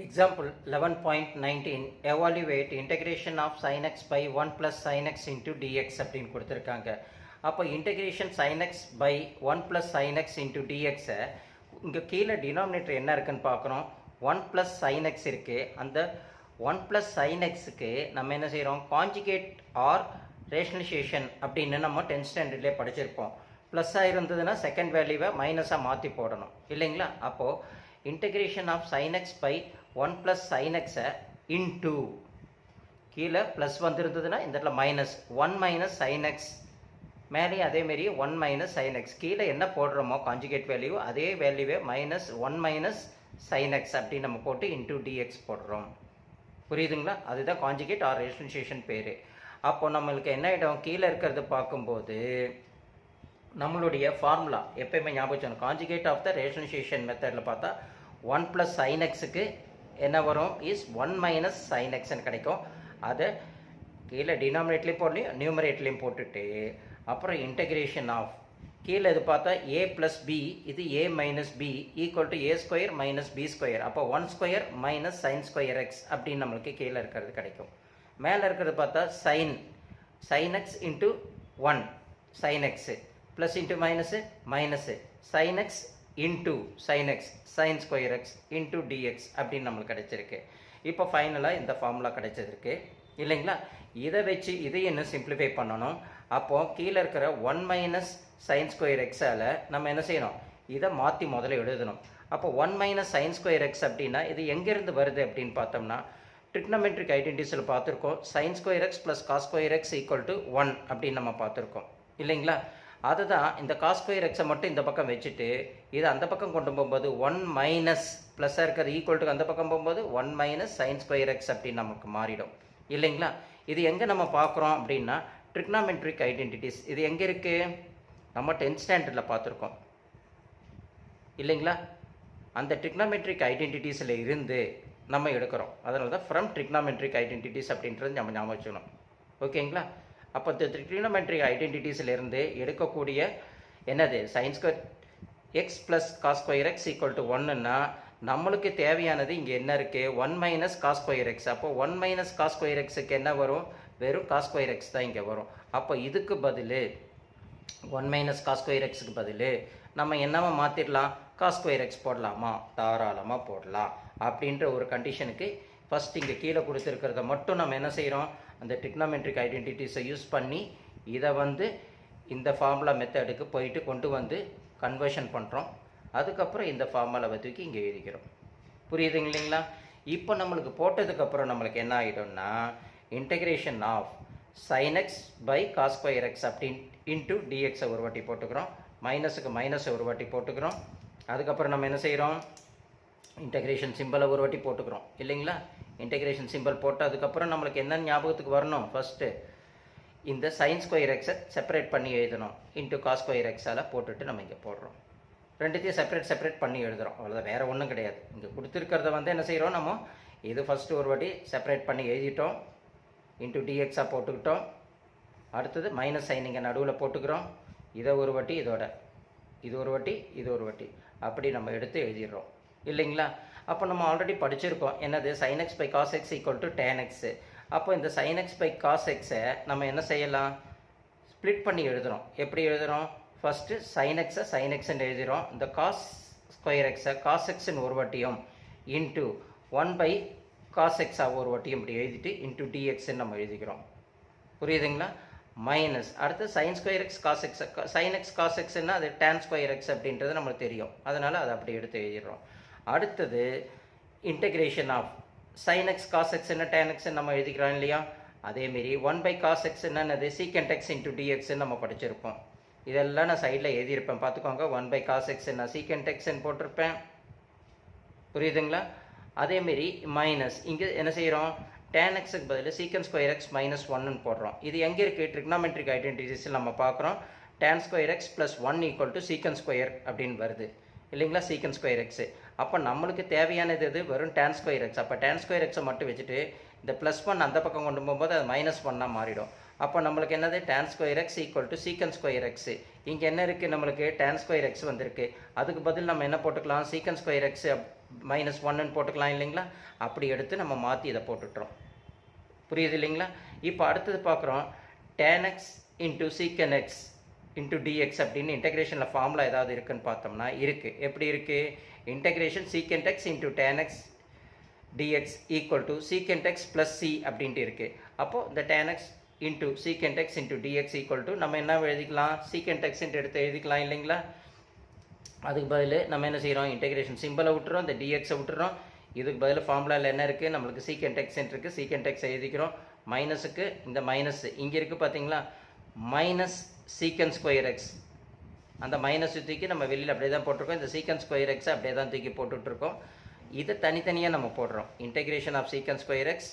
Example 11.19 evaluate integration of sin x by 1 plus sin x into dx அப்படின்னு கொடுத்துருக்காங்க. அப்போ integration sin x by 1 plus sin x into dx இங்கே கீழே denominator என்ன இருக்குன்னு பார்க்குறோம்? 1 plus sin x இருக்கு. அந்த 1 plus sin xக்கு நம்ம என்ன செய்கிறோம் காஞ்சிகேட் ஆர் ரேஷனலைசேஷன் அப்படின்னு நம்ம டென்த் ஸ்டாண்டர்ட்லேயே படிச்சிருப்போம். ப்ளஸ்ஸாக இருந்ததுன்னா செகண்ட் வேல்யூவை மைனஸாக மாற்றி போடணும். இல்லைங்களா? அப்போது integration of sine x by one plus sine எக்ஸை இன்டூ கீழே ப்ளஸ் வந்துருந்ததுன்னா இந்த இடத்துல minus one minus sine x மேலேயும் அதேமாரி ஒன் மைனஸ் சைன் எக்ஸ் கீழே என்ன போடுறோமோ காஞ்சுகேட் வேல்யூ அதே வேல்யூவே minus one minus sine x அப்படின்னு நம்ம போட்டு இன்டூ டிஎக்ஸ் போடுறோம். புரியுதுங்களா? அதுதான் காஞ்சுகேட் ஆர் ரேஷனலைசேஷன் பேர். அப்போ நம்மளுக்கு என்ன ஆகிடும் கீழே இருக்கிறது பார்க்கும்போது நம்மளுடைய ஃபார்முலா எப்பயுமே ஞாபகம் வச்சுக்கணும். காஞ்சுகேட் ஆஃப் த ரேஷனலைசேஷன் மெத்தடில் பார்த்தா ஒன் ப்ளஸ் சைன் எக்ஸுக்கு என்ன வரும்? இஸ் ஒன் மைனஸ் சைன் எக்ஸ்ன்னு கிடைக்கும். அதை கீழே டினாமினேட்லேயும் போடலையும் நியூமரேட்லேயும் போட்டுட்டு அப்புறம் இன்டகிரேஷன் ஆஃப் கீழே இது பார்த்தா ஏ ப்ளஸ் பி இது A minus B equal to A square minus B square அப்போ one square minus sine square x அப்படின்னு நம்மளுக்கு கீழே இருக்கிறது கிடைக்கும். மேலே இருக்கிறது பார்த்தா sine sine x into one sine x plus into minus minus sine x into sine x sine square x into dx அப்படின்னு நம்மளுக்கு கிடைச்சிருக்கு. இப்போ ஃபைனலாக இந்த ஃபார்முலா கிடைச்சிருக்கு. இல்லைங்களா? இதை வச்சு இதை இன்னும் சிம்பிளிஃபை பண்ணணும்? அப்போது கீழே இருக்கிற ஒன் மைனஸ் சைன் ஸ்கொயர் எக்ஸால் நம்ம என்ன செய்யணும்? இதை மாற்றி முதல்ல எழுதணும். அப்போ one minus sine square x அப்படின்னா இது எங்கேருந்து வருது அப்படின்னு பார்த்தோம்னா ட்ரிக்னமெட்ரிக் ஐடென்டிஸில் பார்த்துருக்கோம். Sine square x plus cos square x equal to one அப்படின்னு நம்ம பார்த்துருக்கோம். இல்லைங்களா? அதுதான் இந்த காஸ் ஸ்கொயர் எக்ஸை மட்டும் இந்த பக்கம் வச்சுட்டு இதை அந்த பக்கம் கொண்டு போகும்போது ஒன் மைனஸ் ப்ளஸ்ஸாக இருக்கிற ஈக்குவல்ட்டுக்கு அந்த பக்கம் போகும்போது one minus sine square x அப்படின்னு நமக்கு மாறிடும். இல்லைங்களா? இது எங்கே நம்ம பார்க்குறோம் அப்படின்னா ட்ரிக்னாமெட்ரிக் ஐடென்டிட்டிஸ் இது எங்கே இருக்குது நம்ம டென்த் ஸ்டாண்டர்டில் பார்த்துருக்கோம். இல்லைங்களா? அந்த ட்ரிக்னாமெட்ரிக் ஐடென்டிட்டிஸில் இருந்து நம்ம எடுக்கிறோம். அதனால தான் ஃப்ரம் ட்ரிக்னாமெட்ரிக் ஐடென்டிட்டிஸ் அப்படின்றது நம்ம ஞாபகம் வச்சுக்கணும். ஓகேங்களா? அப்போ இந்த ட்ரிக்னாமெட்ரிக் ஐடென்டிட்டிஸிலிருந்து எடுக்கக்கூடிய என்னது? Sine x plus cos square x equal to ஒன்றுன்னா நம்மளுக்கு தேவையானது இங்கே என்ன இருக்குது one minus cos square x அப்போ ஒன் மைனஸ் காஸ் ஸ்கொயர் எக்ஸுக்கு என்ன வரும்? வெறும் காஸ் ஸ்கொயர் எக்ஸ் தான் இங்கே வரும். அப்போ இதுக்கு பதில் ஒன் மைனஸ் காஸ் ஸ்கொயர் எக்ஸுக்கு பதில் நம்ம என்னவா மாற்றிடலாம் காஸ் ஸ்கொயர் எக்ஸ் போடலாமா? தாராளமாக போடலாம். அப்படின்ற ஒரு கண்டிஷனுக்கு ஃபஸ்ட் இங்கே கீழே கொடுத்துருக்கிறத மட்டும் நம்ம என்ன செய்கிறோம் அந்த டிக்னாமெட்ரிக் ஐடென்டிட்டிஸை யூஸ் பண்ணி இதை வந்து இந்த ஃபார்முலா மெத்தடுக்கு போயிட்டு கொண்டு வந்து கன்வர்ஷன் பண்ணுறோம் அதுக்கப்புறம் இந்த ஃபார்முலாவை தூக்கி இங்கே எழுதிக்கிறோம். புரியுதுங்க இல்லைங்களா? இப்போ நம்மளுக்கு போட்டதுக்கப்புறம் நம்மளுக்கு என்ன ஆகிடும்னா integration of sine x by cos square x அப்படின் இன்ட்டு டிஎக்ஸை ஒரு வாட்டி போட்டுக்கிறோம். மைனஸுக்கு மைனஸை ஒரு வாட்டி போட்டுக்கிறோம். அதுக்கப்புறம் நம்ம என்ன செய்கிறோம் இன்டகிரேஷன் சிம்பிளை ஒரு வாட்டி போட்டுக்கிறோம். இல்லைங்களா? இன்டகிரேஷன் சிம்பிள் போட்டு அதுக்கப்புறம் நம்மளுக்கு என்ன ஞாபகத்துக்கு வரணும்? ஃபஸ்ட்டு இந்த சைன் ஸ்கொயர் எக்ஸை செப்பரேட் பண்ணி எழுதணும். இன்ட்டு காஸ் ஸ்கொயர் எக்ஸால் போட்டுட்டு நம்ம இங்கே போடுறோம். ரெண்டுத்தையும் செப்பரேட் செப்பரேட் பண்ணி எழுதுகிறோம் அவ்வளோதான் வேறு ஒன்றும் கிடையாது. இங்கே கொடுத்துருக்கிறத வந்து என்ன செய்கிறோம் நம்ம? இது ஃபஸ்ட்டு ஒரு வாட்டி செப்பரேட் பண்ணி எழுதிட்டோம். இன்ட்டு டிஎக்ஸாக போட்டுக்கிட்டோம். அடுத்தது மைனஸ் சைன் இங்கே நடுவில் போட்டுக்கிறோம். இதை ஒரு வாட்டி இதோட. இது ஒரு வாட்டி இது ஒரு வாட்டி. அப்படி நம்ம எடுத்து எழுதிடுறோம். இல்லைங்களா? அப்போ நம்ம ஆல்ரெடி படிச்சிருக்கோம். என்னது? Sine x by cos x equal to tan x அப்போ இந்த சைன் எக்ஸ் பை காஸ் எக்ஸை நம்ம என்ன செய்யலாம்? ஸ்ப்ளிட் பண்ணி எழுதுகிறோம் எப்படி எழுதுகிறோம் ஃபஸ்ட்டு சைன் எக்ஸை சைன் எக்ஸ்ன்னு எழுதுகிறோம் இந்த காஸ் ஸ்கொயர் எக்ஸை காஸ் எக்ஸ்ன்னு ஒரு வாட்டியும் இன்ட்டு ஒன் பை காஸ் எக்ஸாக ஒரு வாட்டியும் இப்படி எழுதிட்டு இன்ட்டு டிஎக்ஸ்ன்னு நம்ம எழுதிக்கிறோம். புரியுதுங்களா? மைனஸ் அடுத்து sine square x cos x sine x cos எக்ஸ்னா அது டேன் ஸ்கொயர் எக்ஸ் அப்படின்றது நம்மளுக்கு தெரியும். அதனால் அதை அப்படி எடுத்து எழுதிடுறோம். அடுத்தது integration of sine x cos என்ன டேன் எக்ஸ்ன்னு நம்ம எழுதிக்கிறோம் இல்லையா? அதேமாரி ஒன் பை காஸ் எக்ஸ் என்னது சீக்கண்ட் எக்ஸ் இன்ட்டு டிஎக்ஸ்ன்னு நம்ம படிச்சிருப்போம். இதெல்லாம் நான் சைடில் எழுதியிருப்பேன். பார்த்துக்கோங்க. ஒன் பை காஸ் எக்ஸ் நான் சீக்கண்ட் எக்ஸ்ன்னு போட்டிருப்பேன். புரியுதுங்களா? அதேமாரி மைனஸ் இங்கே என்ன செய்கிறோம் டேன் எக்ஸுக்கு பதில் சீக்கன் ஸ்கொயர் எக்ஸ் மைனஸ் ஒன்னு போடுறோம். இது எங்கே இருக்குது ட்ரிக்னாமெட்ரிக் ஐடென்டிட்டிஸில் நம்ம பார்க்குறோம். Tan square x plus one equal to secant square அப்படின்னு வருது. இல்லைங்களா? சீக்கன் ஸ்கொயர் எக்ஸு அப்போ நம்மளுக்கு தேவையானது இது வெறும் டேன் ஸ்கொயர் எக்ஸ் அப்போ டேன் ஸ்கொயர் எக்ஸை மட்டும் வச்சுட்டு இந்த ப்ளஸ் ஒன் அந்த பக்கம் கொண்டு போகும்போது அது மைனஸ் ஒன்னாக மாறிடும். அப்போ நம்மளுக்கு என்னது? Tan square x equal to secant square x இங்கே என்ன இருக்குது நம்மளுக்கு? டேன் ஸ்கொயர் எக்ஸ் வந்திருக்கு. அதுக்கு பதில் நம்ம என்ன போட்டுக்கலாம்? சீக்கன் ஸ்கொயர் எக்ஸ் மைனஸ் ஒன்னுன்னு போட்டுக்கலாம் இல்லைங்களா? அப்படி எடுத்து நம்ம மாற்றி இதை போட்டுட்றோம் புரியுது இல்லைங்களா? இப்போ அடுத்தது பார்க்குறோம் tan x into secant x into dx அப்படின்னு இன்டெகிரேஷனில் ஃபார்முலா ஏதாவது இருக்குன்னு பார்த்தோம்னா இருக்குது எப்படி இருக்குது integration secant x into tan x dx equal to secant x plus C அப்படின்ட்டு இருக்குது அப்போது இந்த tan x into secant x into dx equal to நம்ம என்ன எழுதிக்கலாம்? சீக்கண்ட் எக்ஸ்ன்ட்டு எடுத்து எழுதிக்கலாம் இல்லைங்களா? அதுக்கு பதில் நம்ம என்ன செய்கிறோம் இன்டகிரேஷன் சிம்பிளை விட்டுறோம் இந்த டிஎக்ஸை விட்டுறோம். இதுக்கு பதில் ஃபார்முலாவில் என்ன இருக்குது நம்மளுக்கு சீக்கண்ட் எக்ஸ் இருக்குது சீக்கண்ட் எக்ஸ் எழுதிக்கிறோம். மைனஸுக்கு இந்த மைனஸ் இங்கே இருக்குது பார்த்தீங்களா மைனஸ் சீக்கன் ஸ்கொயர் எக்ஸ் அந்த மைனஸ் தூக்கி நம்ம வெளியில் அப்படியே தான் போட்டிருக்கோம். இந்த சீக்கன்ஸ் ஸ்கொயர் எக்ஸை அப்படியே தான் தூக்கி போட்டுட்ருக்கோம் இதை தனித்தனியாக நம்ம போடுறோம். Integration of secants square x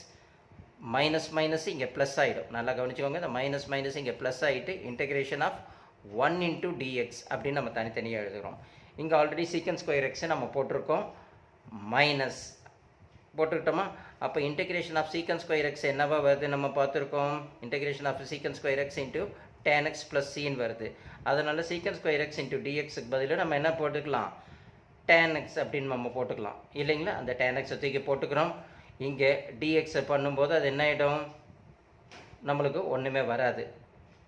minus minus இங்கே ப்ளஸ் ஆகிடும் நல்லா கவனிச்சுக்கோங்க. இந்த மைனஸ் மைனஸ் இங்கே ப்ளஸ் ஆகிட்டு integration of one into dx அப்படின்னு நம்ம தனித்தனியாக எழுதுகிறோம் இங்கே ஆல்ரெடி சீக்கன்ஸ் ஸ்கொயர் எக்ஸை நம்ம போட்டிருக்கோம். மைனஸ் போட்டுக்கிட்டோமா? அப்போ integration of secants square x என்னவா வருது? நம்ம பார்த்துருக்கோம். Integration of secants square x into tan x plus சின்னு வருது. அதனால் சீக்கன் ஸ்கொயர் எக்ஸ் இன்ட்டு டிஎக்ஸுக்கு பதிலாக நம்ம என்ன போட்டுக்கலாம்? டேன் எக்ஸ் அப்படின்னு நம்ம போட்டுக்கலாம். இல்லைங்களா? அந்த டேன் எக்ஸை தூக்கி போட்டுக்கிறோம். இங்கே டிஎக்ஸை பண்ணும்போது அது என்ன ஆகிடும் நம்மளுக்கு ஒன்றுமே வராது.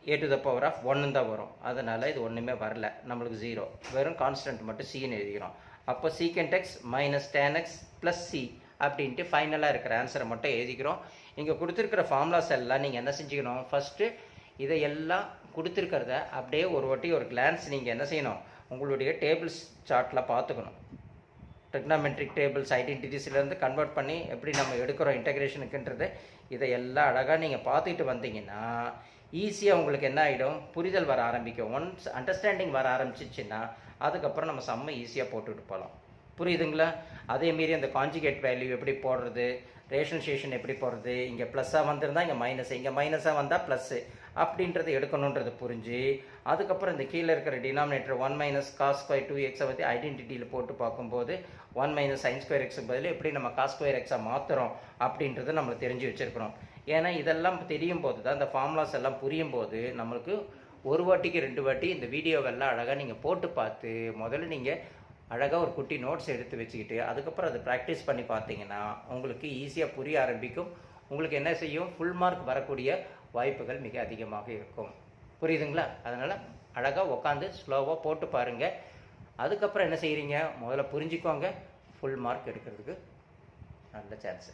A to the power of ஒன்று தான் வரும். அதனால் இது ஒன்றுமே வரல. நம்மளுக்கு ஜீரோ வெறும் கான்ஸ்டன்ட் மட்டும் சின்னு எழுதிக்கிறோம். அப்போ secant x minus tan x plus C அப்படின்ட்டு ஃபைனலாக இருக்கிற ஆன்சரை மட்டும் எழுதிக்கிறோம். இங்கே கொடுத்துருக்கிற ஃபார்முலாஸ் எல்லாம் நீங்கள் என்ன செஞ்சுக்கணும்? ஃபஸ்ட்டு இதை எல்லாம் கொடுத்துருக்கிறத அப்படியே ஒரு வாட்டி ஒரு கிளான்ஸ் நீங்கள் என்ன செய்யணும்? உங்களுடைய டேபிள்ஸ் சார்ட்டில் பார்த்துக்கணும். டெக்னாமெட்ரிக் டேபிள்ஸ் ஐடென்டிட்டிஸ்லேருந்து கன்வெர்ட் பண்ணி எப்படி நம்ம எடுக்கிறோம் இன்டகிரேஷனுக்குன்றது இதை எல்லாம் அழகாக நீங்கள் பார்த்துக்கிட்டு வந்தீங்கன்னா ஈஸியாக உங்களுக்கு என்ன ஆகிடும் புரிதல் வர ஆரம்பிக்கும். ஒன்ஸ் அண்டர்ஸ்டாண்டிங் வர ஆரம்பிச்சிச்சின்னா அதுக்கப்புறம் நம்ம செம்ம ஈஸியாக போட்டுட்டு போகலாம். புரியுதுங்களா? அதேமாரி அந்த காஞ்சிகேட் வேல்யூ எப்படி போடுறது ரேஷன் ஸ்டேஷன் எப்படி போடுறது இங்கே ப்ளஸ்ஸாக வந்திருந்தால் இங்கே மைனஸ் இங்கே மைனஸாக வந்தால் ப்ளஸ்ஸு அப்படின்றத எடுக்கணுன்றது புரிஞ்சு அதுக்கப்புறம் இந்த கீழே இருக்கிற denominator one minus cos square two எக்ஸை பற்றி ஐடென்டிட்டியில் போட்டு பார்க்கும்போது one minus sine square x பதில் எப்படி நம்ம காஸ் ஸ்கொயர் எக்ஸாக மாற்றுறோம் அப்படின்றத நம்ம தெரிஞ்சு வச்சுருக்கிறோம். ஏன்னா இதெல்லாம் தெரியும் போது தான் இந்த ஃபார்முலாஸ் எல்லாம் புரியும் போது நம்மளுக்கு ஒரு வாட்டிக்கு ரெண்டு வாட்டி இந்த வீடியோவெல்லாம் அழகாக நீங்கள் போட்டு பார்த்து முதல்ல நீங்கள் அழகாக ஒரு குட்டி நோட்ஸ் எடுத்து வச்சுக்கிட்டு அதுக்கப்புறம் அதை ப்ராக்டிஸ் பண்ணி பார்த்தீங்கன்னா உங்களுக்கு ஈஸியாக புரிய ஆரம்பிக்கும். உங்களுக்கு என்ன செய்யும்? ஃபுல் மார்க் வரக்கூடிய வாய்ப்புகள் மிக அதிகமாக இருக்கும். புரியுதுங்களா? அதனால் அழகாக உட்காந்து ஸ்லோவாக போட்டு பாருங்கள் அதுக்கப்புறம் என்ன செய்கிறீங்க முதல்ல புரிஞ்சுக்கோங்க. ஃபுல் மார்க் எடுக்கிறதுக்கு நல்ல சான்ஸ்